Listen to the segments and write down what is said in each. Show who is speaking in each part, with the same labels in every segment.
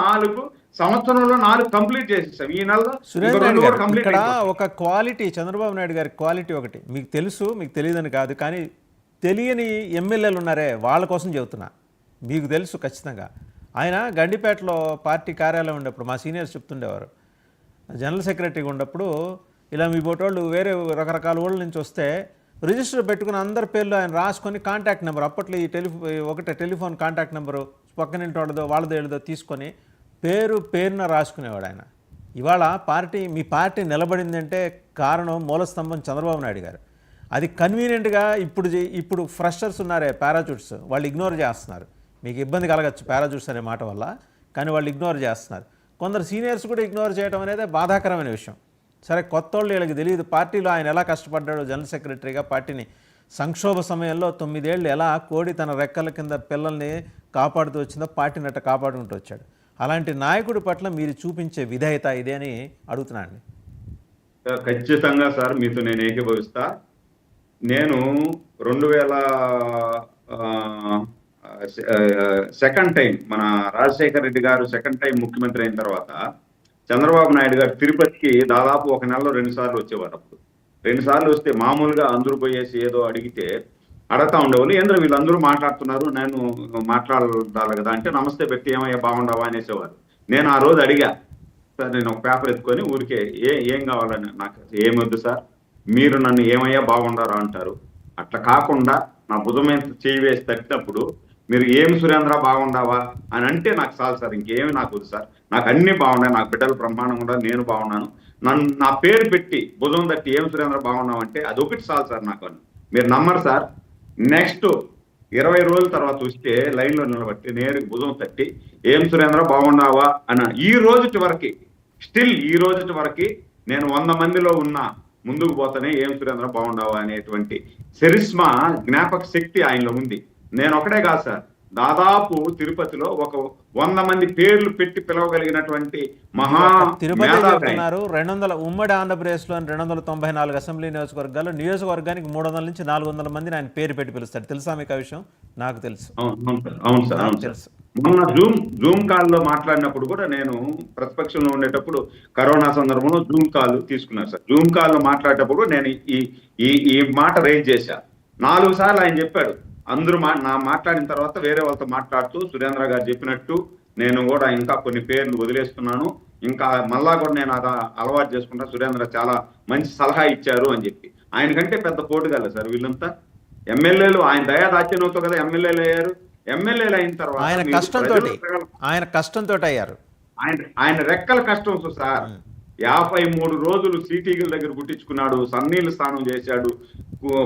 Speaker 1: నాలుగు సంవత్సరంలో నాలుగు కంప్లీట్ చేసేసాం. ఈ నెలలో కంప్లీట్.
Speaker 2: ఒక క్వాలిటీ చంద్రబాబు నాయుడు గారి క్వాలిటీ ఒకటి. మీకు తెలుసు మీకు తెలియదని కాదు కానీ తెలియని ఎమ్మెల్యేలు ఉన్నారే వాళ్ళ కోసం చెబుతున్నా. మీకు తెలుసు ఖచ్చితంగా. ఆయన గండిపేటలో పార్టీ కార్యాలయం ఉండేప్పుడు మా సీనియర్స్ చెప్తుండేవారు. జనరల్ సెక్రటరీగా ఉన్నప్పుడు ఇలా మీ బోటోళ్ళు వేరే రకరకాల ఊళ్ళ నుంచి వస్తే రిజిస్టర్ పెట్టుకుని అందరి పేర్లు ఆయన రాసుకొని కాంటాక్ట్ నెంబర్ అప్పట్లో ఈ టెలిఫో ఒకటే టెలిఫోన్ కాంటాక్ట్ నెంబరు పక్కనింటి వాళ్ళదో వాళ్ళదో ఏళ్ళదో తీసుకొని పేరు పేరున రాసుకునేవాడు ఆయన. ఇవాళ పార్టీ మీ పార్టీ నిలబడిందంటే కారణం మూలస్తంభం చంద్రబాబు నాయుడు గారు. అది కన్వీనియంట్గా ఇప్పుడు ఇప్పుడు ఫ్రెషర్స్ ఉన్నారే పారాచూట్స్ వాళ్ళు ఇగ్నోర్ చేస్తున్నారు. మీకు ఇబ్బంది కలగచ్చు పారాచూట్స్ అనే మాట వల్ల కానీ వాళ్ళు ఇగ్నోర్ చేస్తున్నారు. కొందరు సీనియర్స్ కూడా ఇగ్నోర్ చేయడం అనేది బాధాకరమైన విషయం. సరే కొత్త వాళ్ళు వీళ్ళకి తెలియదు పార్టీలో ఆయన ఎలా కష్టపడ్డాడో జనరల్ సెక్రటరీగా పార్టీని సంక్షోభ సమయంలో తొమ్మిదేళ్ళు ఎలా కోడి తన రెక్కల కింద పిల్లల్ని కాపాడుతూ వచ్చిందో పాటినట్ట కాపాడుకుంటూ వచ్చాడు. అలాంటి నాయకుడి పట్ల మీరు చూపించే విధేయత ఇదే అని అడుగుతున్నాను
Speaker 1: ఖచ్చితంగా సార్ మీతో నేను ఏకీభవిస్తా. నేను రెండు వేల సెకండ్ టైం మన రాజశేఖర రెడ్డి గారు సెకండ్ టైం ముఖ్యమంత్రి అయిన తర్వాత చంద్రబాబు నాయుడు గారు తిరుపతికి దాదాపు ఒక నెలలో రెండు సార్లు వచ్చేవారు అప్పుడు. రెండు సార్లు వస్తే మామూలుగా అందరూ పోయేసి ఏదో అడిగితే అడగతా ఉండేవాళ్ళు. ఏంద్ర వీళ్ళందరూ మాట్లాడుతున్నారు నేను మాట్లాడాలి కదా అంటే నమస్తే పెట్టి ఏమయ్యా బాగుండవా అనేసేవారు. నేను ఆ రోజు అడిగా సార్ నేను ఒక పేపర్ ఎత్తుకొని ఊరికే ఏ ఏం కావాలని నాకు ఏమొద్దు సార్ మీరు నన్ను ఏమయ్యా బాగుండారా అంటారు. అట్లా కాకుండా నా భుజం చేయి వేసి తట్టినప్పుడు మీరు ఏమి సురేంద్ర బాగుండావా అని అంటే నాకు చాలు సార్ ఇంకేమి నాకు వద్దు సార్. నాకు అన్ని బాగున్నాయి నాకు బిడ్డలు బ్రహ్మాండంగా నేను బాగున్నాను. నన్ను నా పేరు పెట్టి భుజం తట్టి ఏం సురేంద్ర బాగున్నావు అంటే ఒకటి చాలు సార్ నాకు అని. మీరు నమ్మరు సార్. నెక్స్ట్ ఇరవై రోజుల తర్వాత చూస్తే లైన్లో నిలబట్టి నేరుగా భుజం తట్టి ఏం సురేంద్ర బాగున్నావా అన్న ఈ రోజుటి వరకు స్టిల్ ఈ రోజుటి వరకు నేను వంద మందిలో ఉన్నా ముందుకు పోతానే ఏం సురేంద్ర బాగుండావా అనేటువంటి సెరిస్మా జ్ఞాపక శక్తి ఆయనలో ఉంది. నేను ఒకటే కాదు సార్. దాదాపు తిరుపతిలో ఒక వంద మంది పేర్లు పెట్టి పిలవగలిగినటువంటి మహా
Speaker 2: తిరుపతి రెండు వందల ఉమ్మడి ఆంధ్రప్రదేశ్లో రెండు వందల తొంభై నాలుగు అసెంబ్లీ నియోజకవర్గాల్లో నియోజకవర్గానికి మూడు వందల నుంచి నాలుగు వందల మందిని ఆయన పేరు పెట్టి పిలుస్తాడు తెలుసా మీకు ఆ విషయం? నాకు తెలుసు.
Speaker 1: అవును సార్. అవును
Speaker 2: తెలుసు.
Speaker 1: మొన్న జూమ్ జూమ్ కాల్లో మాట్లాడినప్పుడు కూడా నేను ప్రతిపక్షంలో ఉండేటప్పుడు కరోనా సందర్భంలో జూమ్ కాల్ తీసుకున్నాను సార్. జూమ్ కాల్లో మాట్లాడేటప్పుడు నేను ఈ ఈ ఈ మాట రేజ్ చేశా. నాలుగు సార్లు ఆయన చెప్పాడు అందరూ మా నా మాట్లాడిన తర్వాత వేరే వాళ్ళతో మాట్లాడుతూ సురేంద్ర గారు చెప్పినట్టు నేను కూడా ఇంకా కొన్ని పేర్లు వదిలేస్తున్నాను. ఇంకా మళ్ళా కూడా నేను అది అలవాటు చేసుకుంటా. సురేంద్ర చాలా మంచి సలహా ఇచ్చారు అని చెప్పి. ఆయన కంటే పెద్ద పోటుగల సార్ వీళ్ళంతా. ఎమ్మెల్యేలు ఆయన దయా దాచినంతో కదా ఎమ్మెల్యేలు అయ్యారు. ఎమ్మెల్యేలు అయిన తర్వాత
Speaker 2: ఆయన కష్టంతో ఆయన కష్టంతో అయ్యారు.
Speaker 1: ఆయన ఆయన రెక్కల కష్టం సార్. యాభై మూడు రోజులు సీటీగల దగ్గర గుట్టించుకున్నాడు సన్నీళ్ళు స్నానం చేశాడు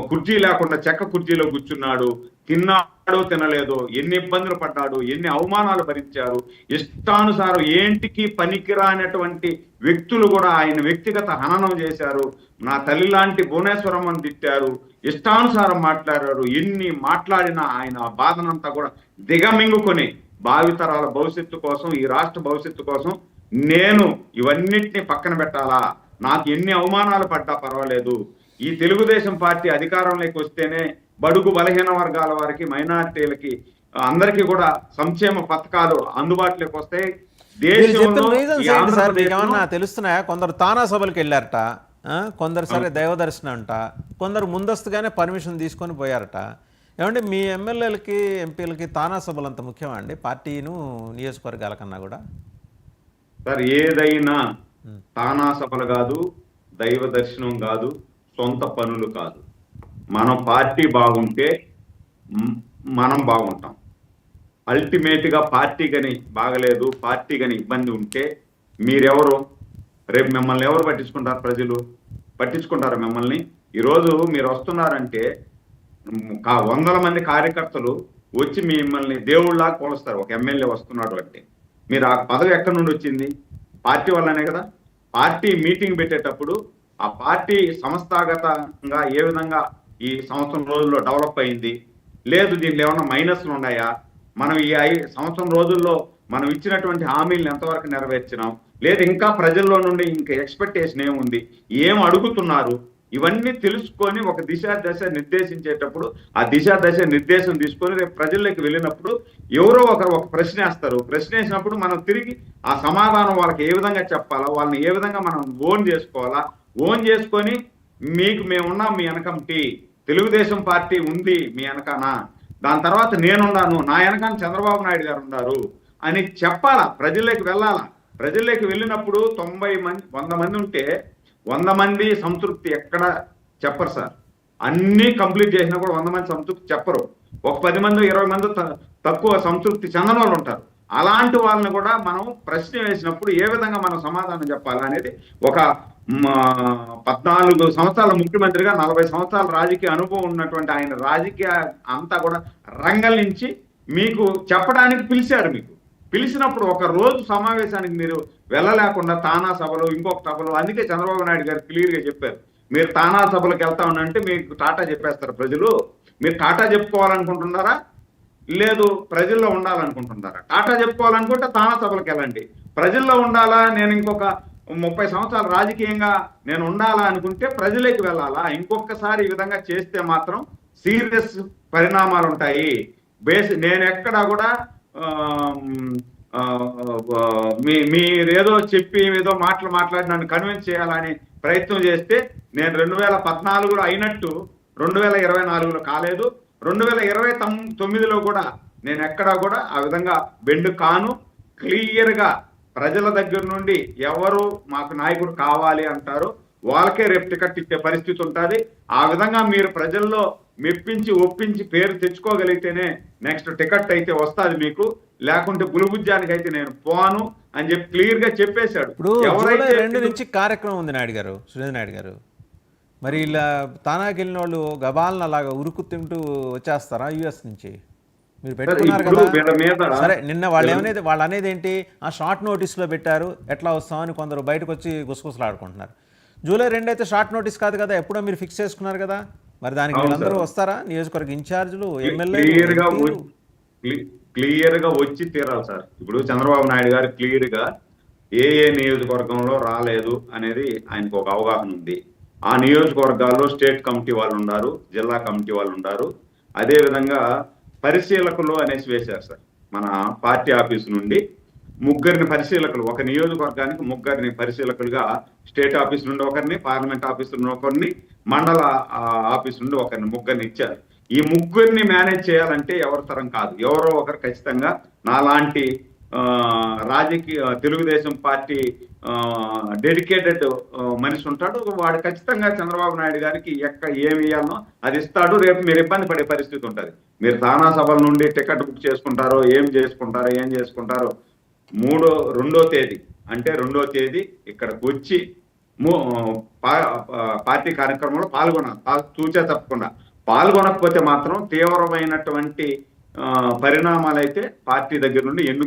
Speaker 1: కుర్చీ లేకుండా చెక్క కుర్చీలో కూర్చున్నాడు తిన్నాడో తినలేదో ఎన్ని ఇబ్బందులు పడ్డాడు ఎన్ని అవమానాలు భరించారు ఇష్టానుసారం ఏంటికి పనికిరానటువంటి వ్యక్తులు కూడా ఆయన వ్యక్తిగత హననం చేశారు నా తల్లి లాంటి భువనేశ్వరం అని తిట్టారు ఇష్టానుసారం మాట్లాడారు ఎన్ని మాట్లాడినా ఆయన బాధనంతా కూడా దిగమింగుకొని భావితరాల భవిష్యత్తు కోసం ఈ రాష్ట్ర భవిష్యత్తు కోసం నేను ఇవన్నిటిని పక్కన పెట్టాలా? నాకు ఎన్ని అవమానాలు పడ్డా పర్వాలేదు. ఈ తెలుగుదేశం పార్టీ అధికారంలోకి వస్తేనే బడుగు బలహీన వర్గాల వారికి మైనారిటీలకి అందరికీ కూడా సంక్షేమ పథకాలు అందుబాటులోకి వస్తాయి.
Speaker 2: ఏమన్నా తెలుస్తున్నాయా? కొందరు తానా సభలకు వెళ్ళారట కొందరు సరే దైవ దర్శనం అంట కొందరు ముందస్తుగానే పర్మిషన్ తీసుకొని పోయారట. ఏమంటే మీ ఎమ్మెల్యేలకి ఎంపీలకి తానా సభలు అంత ముఖ్యమా అండి? పార్టీను నియోజకవర్గాల కన్నా కూడా?
Speaker 1: సార్ ఏదైనా తానా సభలు కాదు దైవ దర్శనం కాదు సొంత పనులు కాదు. మనం పార్టీ బాగుంటే మనం బాగుంటాం. అల్టిమేట్గా పార్టీ గని బాగలేదు పార్టీ గని ఇబ్బంది ఉంటే మీరెవరు? రేపు మిమ్మల్ని ఎవరు పట్టించుకుంటారు ప్రజలు? పట్టించుకుంటారు మిమ్మల్ని? ఈరోజు మీరు వస్తున్నారంటే వందల మంది కార్యకర్తలు వచ్చి మిమ్మల్ని దేవుళ్ళలా కొలుస్తారు ఒక ఎమ్మెల్యే వస్తున్నాడు అంటే. మీరు ఆ పదవి ఎక్కడి నుండి వచ్చింది? పార్టీ వల్లనే కదా? పార్టీ మీటింగ్ పెట్టేటప్పుడు ఆ పార్టీ సంస్థాగతంగా ఏ విధంగా ఈ సంవత్సరం రోజుల్లో డెవలప్ అయింది? లేదు దీంట్లో ఏమన్నా మైనస్లు ఉన్నాయా? మనం ఈ ఐ- సంవత్సరం రోజుల్లో మనం ఇచ్చినటువంటి హామీలను ఎంతవరకు నెరవేర్చినాం? లేదు ఇంకా ప్రజల్లో నుండి ఇంకా ఎక్స్పెక్టేషన్ ఏముంది? ఏం అడుగుతున్నారు? ఇవన్నీ తెలుసుకొని ఒక దిశా దశ నిర్దేశించేటప్పుడు ఆ దిశా దశ నిర్దేశం తీసుకొని రేపు ప్రజల్లోకి వెళ్ళినప్పుడు ఎవరో ఒకరు ఒక ప్రశ్న వేస్తారు. ప్రశ్న వేసినప్పుడు మనం తిరిగి ఆ సమాధానం వాళ్ళకి ఏ విధంగా చెప్పాలా వాళ్ళని ఏ విధంగా మనం ఓన్ చేసుకోవాలా? ఓన్ చేసుకొని మీకు మేమున్నాం మీ వెనకంటి తెలుగుదేశం పార్టీ ఉంది మీ వెనకాన? దాని తర్వాత నేనున్నాను నా వెనకాన చంద్రబాబు నాయుడు గారు ఉన్నారు అని చెప్పాలా? ప్రజల్లోకి వెళ్ళాలా? ప్రజల్లోకి వెళ్ళినప్పుడు తొంభై మంది వంద మంది ఉంటే వంద మంది సంతృప్తి ఎక్కడ చెప్పరు సార్. అన్ని కంప్లీట్ చేసినా కూడా వంద మంది సంతృప్తి చెప్పరు. ఒక పది మంది ఇరవై మంది త- తక్కువ సంతృప్తి చెందని వాళ్ళు ఉంటారు. అలాంటి వాళ్ళని కూడా మనం ప్రశ్న వేసినప్పుడు ఏ విధంగా మనం సమాధానం చెప్పాలి అనేది ఒక పద్నాలుగు సంవత్సరాల ముఖ్యమంత్రిగా నలభై సంవత్సరాల రాజకీయ అనుభవం ఉన్నటువంటి ఆయన రాజకీయ అంతా కూడా రంగం నుంచి మీకు చెప్పడానికి పిలిచారు మీకు. పిలిచినప్పుడు ఒక రోజు సమావేశానికి మీరు వెళ్ళలేకుండా తానా సభలు ఇంకొక సభలు అందుకే చంద్రబాబు నాయుడు గారు క్లియర్గా చెప్పారు. మీరు తానా సభలకు వెళ్తా ఉండంటే మీకు టాటా చెప్పేస్తారు ప్రజలు. మీరు టాటా చెప్పుకోవాలనుకుంటున్నారా? లేదు ప్రజల్లో ఉండాలనుకుంటున్నారా? టాటా చెప్పుకోవాలనుకుంటే తానా సభలకు వెళ్ళండి. ప్రజల్లో ఉండాలా? నేను ఇంకొక ముప్పై సంవత్సరాలు రాజకీయంగా నేను ఉండాలా అనుకుంటే ప్రజలకు వెళ్ళాలా? ఇంకొకసారి ఈ విధంగా చేస్తే మాత్రం సీరియస్ పరిణామాలు ఉంటాయి బేస్ నేను ఎక్కడా కూడా మీ మీరేదో చెప్పి ఏదో మాటలు మాట్లాడి నన్ను కన్విన్స్ చేయాలని ప్రయత్నం చేస్తే నేను రెండు వేల పద్నాలుగులో అయినట్టు రెండు వేల ఇరవై నాలుగులో కాలేదు. రెండు వేల ఇరవై తొమ్- తొమ్మిదిలో కూడా నేను ఎక్కడా కూడా ఆ విధంగా బెండ్ కాను. క్లియర్గా ప్రజల దగ్గర నుండి ఎవరు మాకు నాయకుడు కావాలి అంటారు. వాళ్ళకే రేపు టికెట్ ఇచ్చే పరిస్థితి ఉంటుంది. ఆ విధంగా మీరు ప్రజల్లో మెప్పించి ఒప్పించి పేరు తెచ్చుకోగలిగితేనే నెక్స్ట్ టికెట్ అయితే వస్తుంది మీకు. లేకుంటే గులుబుజ్జానికి అయితే నేను పోను అని చెప్పి క్లియర్గా చెప్పేశాడు ఎవరైతే
Speaker 2: రెండు నుంచి కార్యక్రమం ఉంది నాయుడు గారు సురేంద్ర నాయుడు గారు. మరి ఇలా తానాకి వెళ్ళిన వాళ్ళు గబాలను అలాగా ఉరుకు తింటూ వచ్చేస్తారా యుఎస్ నుంచి? మీరు పెట్టుకున్నారు కదా. సరే నిన్న వాళ్ళు ఏమనేది వాళ్ళు అనేది ఏంటి? ఆ షార్ట్ నోటీస్లో పెట్టారు ఎట్లా వస్తామని కొందరు బయటకు వచ్చి గుసగుసలాడుకుంటున్నారు. జూలై రెండు అయితే షార్ట్ నోటీస్ కాదు కదా ఎప్పుడో మీరు ఫిక్స్ చేసుకున్నారు కదా? మరి దానికి వీళ్ళందరూ. వస్తారా? నియోజకవర్గ ఇన్ఛార్జీలు ఎమ్మెల్యే
Speaker 1: క్లియర్గా వచ్చి తీరాలి సార్. ఇప్పుడు చంద్రబాబు నాయుడు గారు క్లియర్గా ఏ ఏ నియోజకవర్గంలో రాలేదు అనేది ఆయనకు ఒక అవగాహన ఉంది. ఆ నియోజకవర్గాల్లో స్టేట్ కమిటీ వాళ్ళు ఉన్నారు జిల్లా కమిటీ వాళ్ళు ఉన్నారు. అదే విధంగా పరిశీలకులు అనేసి వేశారు సార్ మన పార్టీ ఆఫీస్ నుండి. ముగ్గురిని పరిశీలకులు. ఒక నియోజకవర్గానికి ముగ్గురిని పరిశీలకులుగా స్టేట్ ఆఫీస్ నుండి ఒకరిని పార్లమెంట్ ఆఫీస్ నుండి ఒకరిని మండల ఆఫీస్ నుండి ఒకరిని ముగ్గురిని ఇచ్చారు. ఈ ముగ్గురిని మేనేజ్ చేయాలంటే ఎవరి తరం కాదు. ఎవరో ఒకరు ఖచ్చితంగా నాలాంటి రాజకీయ తెలుగుదేశం పార్టీ డెడికేటెడ్ మనిషి ఉంటాడు. వాడు ఖచ్చితంగా చంద్రబాబు నాయుడు గారికి ఎక్క ఏమి ఇవ్వాలనో అది ఇస్తాడు. రేపు మీరు ఇబ్బంది పడే పరిస్థితి ఉంటుంది. మీరు తానా సభల నుండి టికెట్ బుక్ చేసుకుంటారో ఏం చేసుకుంటారో ఏం చేసుకుంటారో మూడో రెండో తేదీ. అంటే రెండో తేదీ ఇక్కడికి వచ్చి పార్టీ కార్యక్రమంలో పాల్గొనాలి తూచా తప్పకుండా. పాల్గొనకపోతే మాత్రం తీవ్రమైనటువంటి పరిణామాలు అయితే పార్టీ దగ్గర నుండి ఎన్ను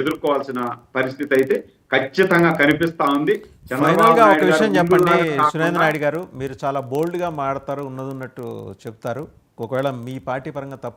Speaker 1: ఎదుర్కోవాల్సిన పరిస్థితి అయితే ఖచ్చితంగా కనిపిస్తా ఉంది.
Speaker 2: ఒక విషయం చెప్పండి సురేంద్ర నాయుడు గారు. మీరు చాలా బోల్డ్గా మాడతారు ఉన్నది ఉన్నట్టు చెప్తారు. ఒకవేళ మీ పార్టీ పరంగా తప్పు